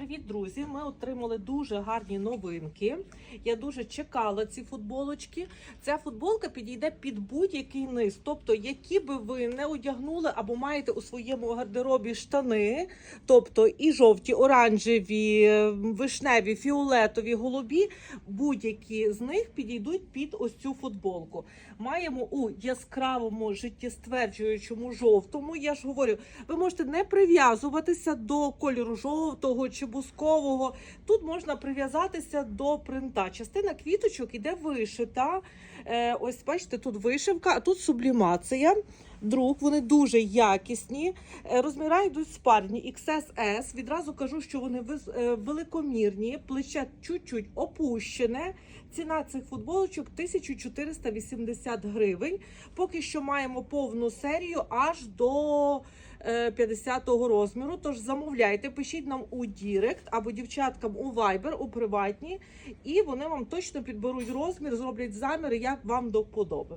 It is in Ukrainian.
Привіт, друзі! Ми отримали дуже гарні новинки. Я дуже чекала ці футболочки. Ця футболка підійде під будь-який низ. Тобто, які би ви не одягнули або маєте у своєму гардеробі штани, тобто і жовті, оранжеві, вишневі, фіолетові, голубі, будь-які з них підійдуть під ось цю футболку. Маємо у яскравому життєстверджуючому жовтому. Я ж говорю, ви можете не прив'язуватися до кольору жовтого чи бускового. Тут можна прив'язатися до принта. Частина квіточок іде вишита. Е, ось бачите, тут вишивка, а тут сублімація. Друк, вони дуже якісні. Е, Розміра йдуть спарні XSS. Відразу кажу, що вони е, великомірні, плече чуть-чуть опущене. Ціна цих футболочок 1480 гривень. Поки що маємо повну серію аж до е, 50-го розміру. Тож замовляйте, пишіть нам у Дірект або дівчаткам у Viber, у приватні, і вони вам точно підберуть розмір, зроблять заміри, як вам до вподоби.